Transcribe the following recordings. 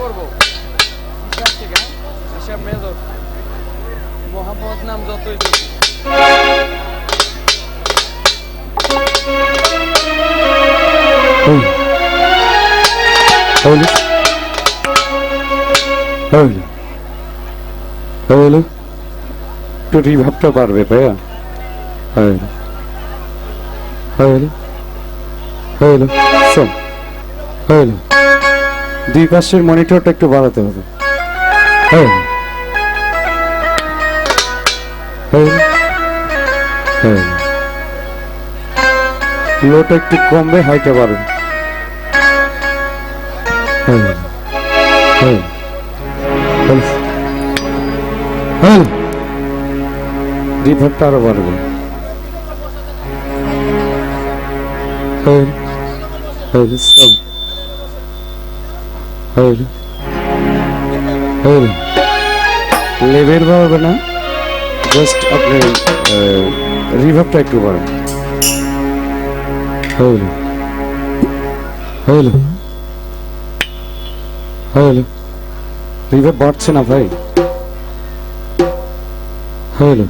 করবো হিসাব থেকে হিসাব মেজর মোহাম্মদ নাম যতই বেশি Öyle. Öyle. Öyle. Öyle. একটু রিভাবটা পারবে ভাইয়া Öyle. Öyle. Öyle. শোন Öyle. দুই পাশের মনিটরটা একটু বাড়াতে হবে. Öyle. Öyle. লোটা একটু কমবে হাইটা বাড়বে. Öyle. Öyle. Öyle. রিভাবটা আরও বাড়বে Öyle. Öyle. Son. Öyle. Öyle. Level বাড়বে না জাস্ট আপনি রিভাবটা একটু বাড়ান Öyle. Öyle. Öyle. রিভাব বাড়ছে না ভাই Öyle.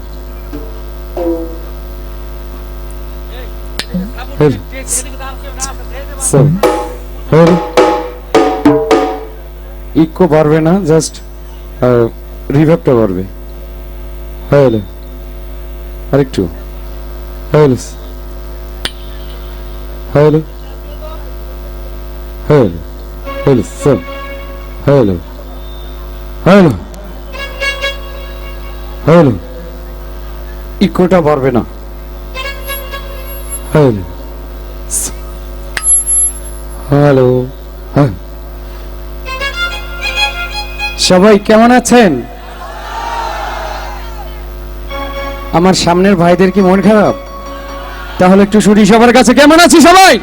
Öyle. So. ইকো বাড়বে না জাস্ট রিভাবটা বাড়বে হ্যালো আরেকটু। Hello hello hello hello sir hello hello hello ইকোটা বাড়বে না। Hello hello. সবাই কেমন আছেন? আমার সামনের ভাইদের কি মন খারাপ? তাহলে একটু শুনি সবার কাছে। কেমন আছি সবাই?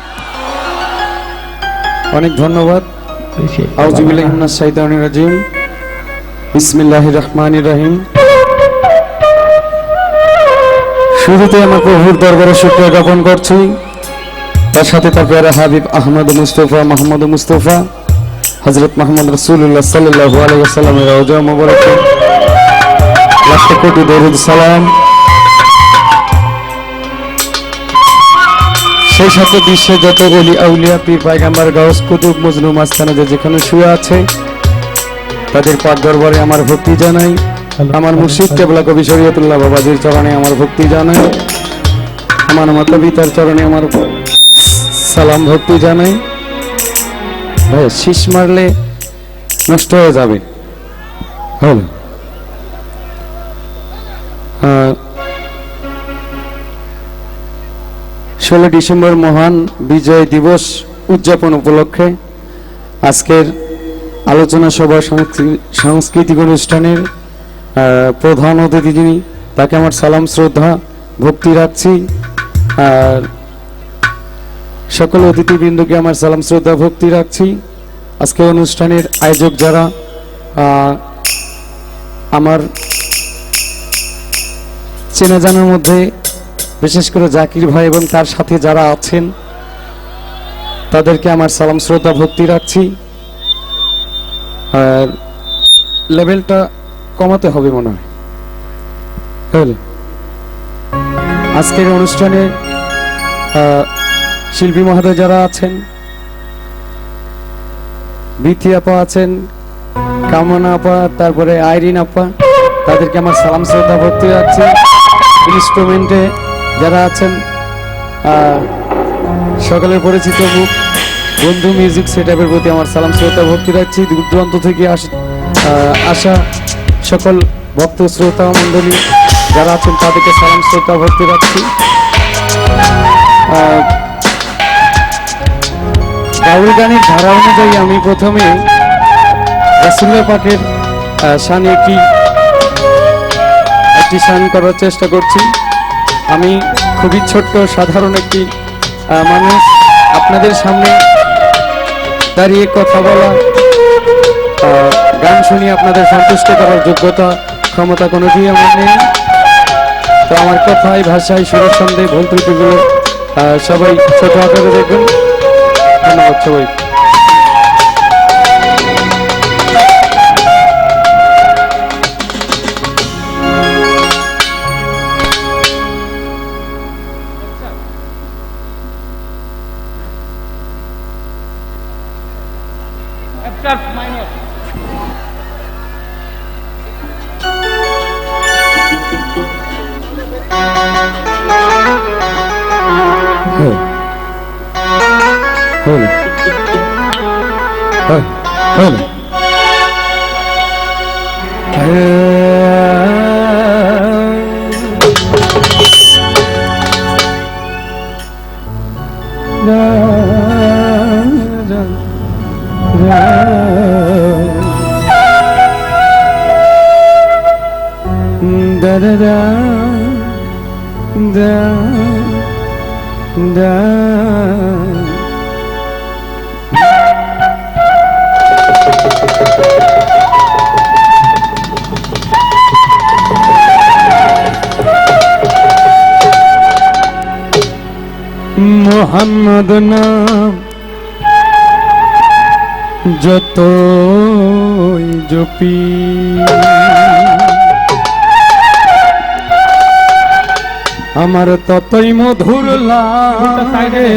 অনেক ধন্যবাদ। রাজিম। বিসমিল্লাহির রহমানির রহিম। শুরুতে আমার প্রভুর দরবারে শুকরিয়া জ্ঞাপন করছি। তার সাথে তার পেয়ারা হাবিব আহমদ মুস্তফা মোহাম্মদ মুস্তফা। হজরত মোহাম্মদ রসুল্লাহ সাল্লাহ আলাইসাল্লামের মোবারকে কোটি দরুদ সালাম। সেই সাথে বিশ্বে যত অলি আউলিয়া, পীর পায়গাম্বার, গাউস, কুতুব মজনু মাস্তানা যে যেখানে শুয়ে আছে, তাদের পাক দরবারে আমার ভক্তি জানাই। আমার মুর্শিদ কেবলা কবি শরীয়তুল্লাহ বাবাজির চরণে আমার ভক্তি জানাই। আমার মাতা পিতার চরণে আমার সালাম ভক্তি জানাই। ভাই, শীষ মারলে নষ্ট হয়ে যাবে। হ্যালো ষোলো ডিসেম্বর মহান বিজয় দিবস উদযাপন উপলক্ষে আজকের আলোচনা সভা সাংস্কৃতিক অনুষ্ঠানের প্রধান অতিথি যিনি, তাকে আমার সালাম শ্রদ্ধা, ভক্তি রাখছি। আর সকল অতিথিবৃন্দকে আমার সালাম, শ্রদ্ধা, ভক্তি রাখছি। আজকে অনুষ্ঠানের আয়োজক যারা আমার চেনা জানার মধ্যে, বিশেষ করে জাকির ভাই এবং তার সাথে যারা আছেন, তাদেরকে আমার সালাম, শ্রদ্ধা, ভক্তি রাখছি। আর লেভেলটা কমাতে হবে মনে হয়। আজকের অনুষ্ঠানে শিল্পী মহোদয় যারা আছেন, বিথি আপা আছেন, কামনা আপা, তারপরে আইরিন আপা, তাদেরকে আমার সালাম শ্রদ্ধা ভর্তি রাখছি ইনস্ট্রুমেন্টে যারা আছেন সকলের পরিচিত মুখ, বন্ধু মিউজিক সেটআপের প্রতি আমার সালাম শ্রদ্ধা ভক্তি রাখছি। দূর দূরান্ত থেকে আস- সকল ভক্ত, শ্রোতা, মণ্ডলী যারা আছেন, তাদেরকে সালাম শ্রদ্ধা ভক্তি রাখছি। বাউল গানের ধারা অনুযায়ী আমি প্রথমে রাসুল্লাহ পাকের আহ, শানে একটি একটি শান করার চেষ্টা করছি। আমি খুবই ছোট্ট সাধারণ একটি মানুষ। আপনাদের সামনে দাঁড়িয়ে কথা বলা গান শুনিয়ে আপনাদের সন্তুষ্ট করার যোগ্যতা ক্ষমতা কোনোটি আমার নেই। তো আমার কথায় ভাষায় সুরের সন্দেহ ভুল ত্রুটিগুলো সবাই ছোট আকারে দেখবেন ধন্যবাদ সবাই That's my 네네. 다다다 다다 মোহাম্মদ নাম যত জপি। আমার ততই মধুর লাগে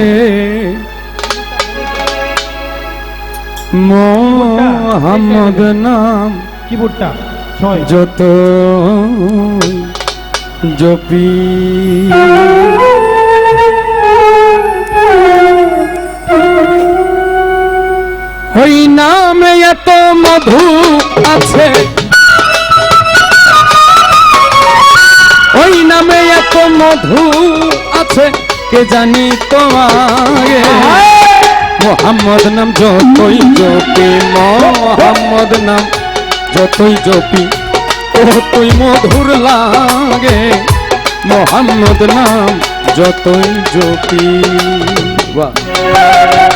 মোহাম্মদ নাম কিবোর্ডটা ছয়। যত জপি। ওই নামে এত মধু আছে। ওই নামে এত মধু আছে, কে জানি তোমারে? মোহাম্মদ নাম যতই জপি, মোহাম্মদ নাম যতই জপি ততই মধুর লাগে। মোহাম্মদ নাম যতই জপি, বাহ।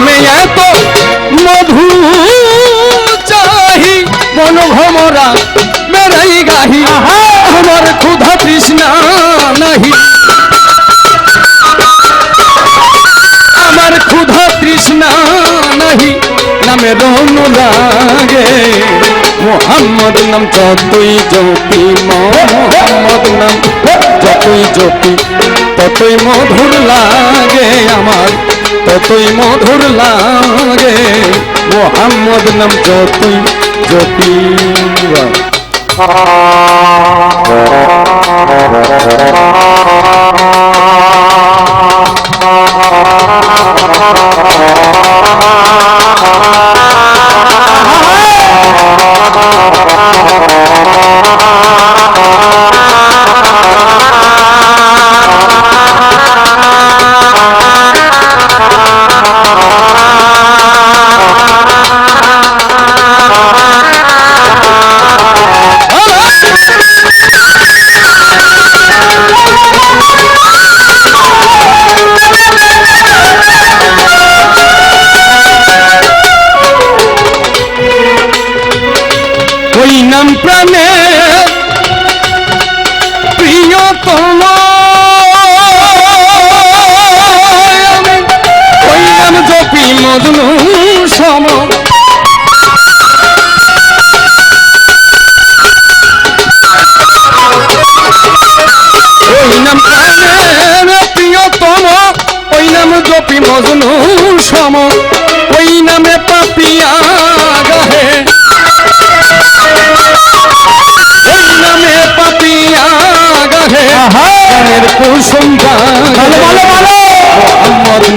নামে এত মধু চাহি মন ভমরা বেড়াই গাহি। আমার ক্ষুধা তৃষ্ণা নাহি। আমার ক্ষুধা তৃষ্ণা নাহি নামে রন লাগে। মোহাম্মদ নাম যতই জপি মোহাম্মদ নাম যতই জপি ততই মধুর লাগে আমার। ততই মধুর লাগে মোহাম্মদ নাম যতই জপি ওই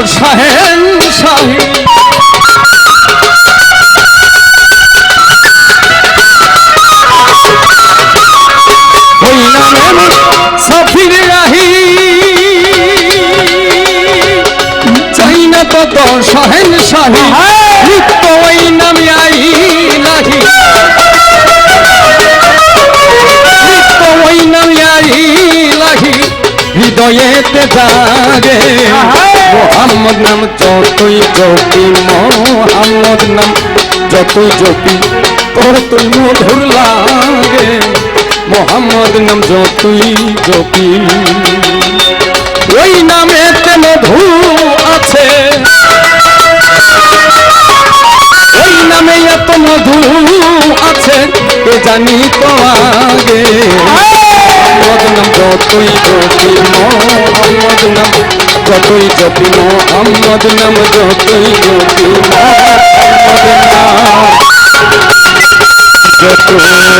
তত সাহেন নামে সফির রাহি। চাই না তত সাহেন শাহী নিত্য ওই নামে আই। মোহাম্মদ নাম যতই জপি মোহাম্মদ নাম যতই জপি ততই মধুর লাগে। মোহাম্মদ নাম যতই জপি ওই নামেতে মধু আছে। ওই নামে এত মধু আছে এ জানি তো আগে যতই জপি মোহাম্মদ নাম যতই জপি মোহাম্মদ নাম যতই জপি মোহাম্মদ যতই